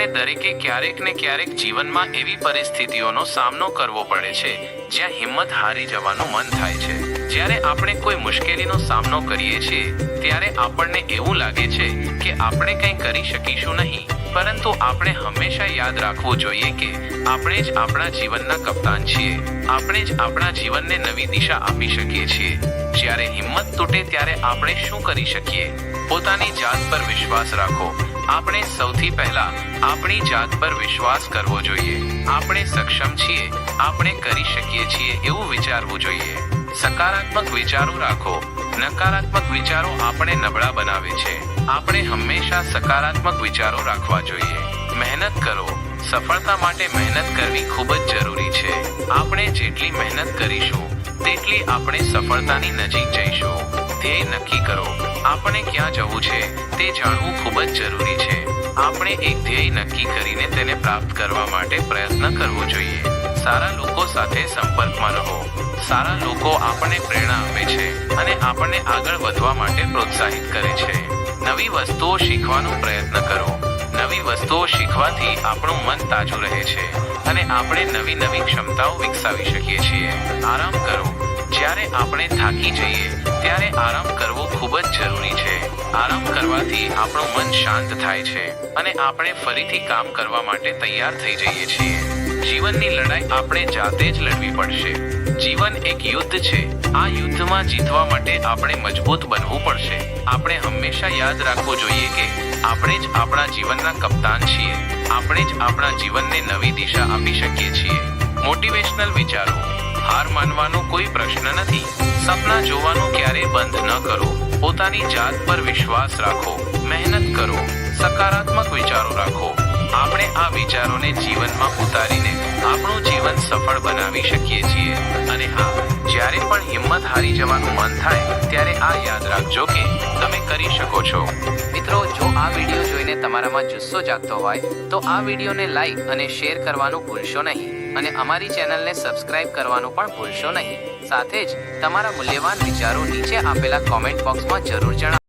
આપણે દરેકે ક્યારેક ને ક્યારેક જીવનમાં એવી પરિસ્થિતિઓનો સામનો કરવો પડે છે, જ્યાં હિંમત હારી જવાનું મન થાય છે. જ્યારે આપણે કોઈ મુશ્કેલીનો સામનો કરીએ છીએ, ત્યારે આપણને એવું લાગે છે કે આપણે કંઈ કરી શકીશું નહીં. પરંતુ આપણે હંમેશા યાદ રાખવું જોઈએ કે આપણે જ આપણા જીવનના કપ્તાન છીએ. આપણે જ આપણા જીવનને નવી દિશા આપી શકીએ છીએ. જ્યારે હિંમત તૂટે ત્યારે આપણે શું કરી શકીએ? પોતાની જાત પર વિશ્વાસ રાખો. આપણે સૌથી પહેલા આપણી જાત પર વિશ્વાસ કરવો જોઈએ. આપણે સક્ષમ છીએ, આપણે કરી શકીએ છીએ એવું વિચારવું જોઈએ. સકારાત્મક વિચારો રાખો. નકારાત્મક વિચારો આપણે નબળા બનાવે છે. આપણે હંમેશા સકારાત્મક વિચારો રાખવા જોઈએ. મહેનત કરો. સફળતા માટે મહેનત કરવી ખૂબ જ જરૂરી છે. આપણે જેટલી મહેનત કરીશું, તેટલી આપણે સફળતાની નજીક જઈશું. ધ્યેય નક્કી કરો. આપણે ક્યાં જવું છે તે જાણવું ખૂબ જ જરૂરી છે. આપણે એક ધ્યેય નક્કી કરીને તેને પ્રાપ્ત કરવા માટે પ્રયત્ન કરવો જોઈએ. સારા લોકો સાથે સંપર્કમાં રહો. સારા લોકો આપણને પ્રેરણા આપે છે અને આપણને આગળ વધવા માટે પ્રોત્સાહિત કરે છે. નવી વસ્તુઓ શીખવાનો પ્રયત્ન કરો. નવી વસ્તુઓ શીખવાથી આપણું મન તાજું રહે છે અને આપણે નવી નવી ક્ષમતાઓ વિકસાવી શકીએ છીએ. આરામ કરો. જ્યારે આપણે થાકી જઈએ, ત્યારે આરામ કરવો ખૂબ જ જરૂરી છે. આરામ કરવાથી આપણું મન શાંત થાય છે અને આપણે ફરીથી કામ કરવા માટે તૈયાર થઈ જઈએ છીએ. જીવનની લડાઈ આપણે જાતે જ લડવી પડશે. જીવન એક યુદ્ધ છે. આ યુદ્ધમાં જીતવા માટે આપણે મજબૂત બનવું પડશે. આપણે હંમેશા યાદ રાખવું જોઈએ કે આપણે જ આપણા જીવનના કપ્તાન છીએ. આપણે જ આપણા જીવનને નવી દિશા આપી શકીએ છીએ. મોટિવેશનલ વિચારો. હાર માનવાનો કોઈ પ્રશ્ન નથી. સપના જોવાનું ક્યારેય બંધ ન કરો. પોતાની જાત પર વિશ્વાસ રાખો. મહેનત કરો. સકારાત્મક વિચારો રાખો. આપણે આ વિચારોને જીવનમાં ઉતારીને આપણું જીવન સફળ બનાવી શકીએ છીએ. અને હા, જ્યારે પણ હિંમત હારી જવાનું મન થાય, ત્યારે આ યાદ રાખજો કે તમે કરી શકો છો. મિત્રો, જો આ વીડિયો જોઈને તમારામાં જુસ્સો જાગતો હોય, તો આ વિડીયોને લાઈક અને શેર કરવાનું ભૂલશો નહીં. અને અમારી ચેનલને સબસ્ક્રાઇબ કરવાનું પણ ભૂલશો નહીં. સાથે જ તમારા મૂલ્યવાન વિચારો નીચે આપેલા કોમેન્ટ બોક્સમાં જરૂર જણાવો.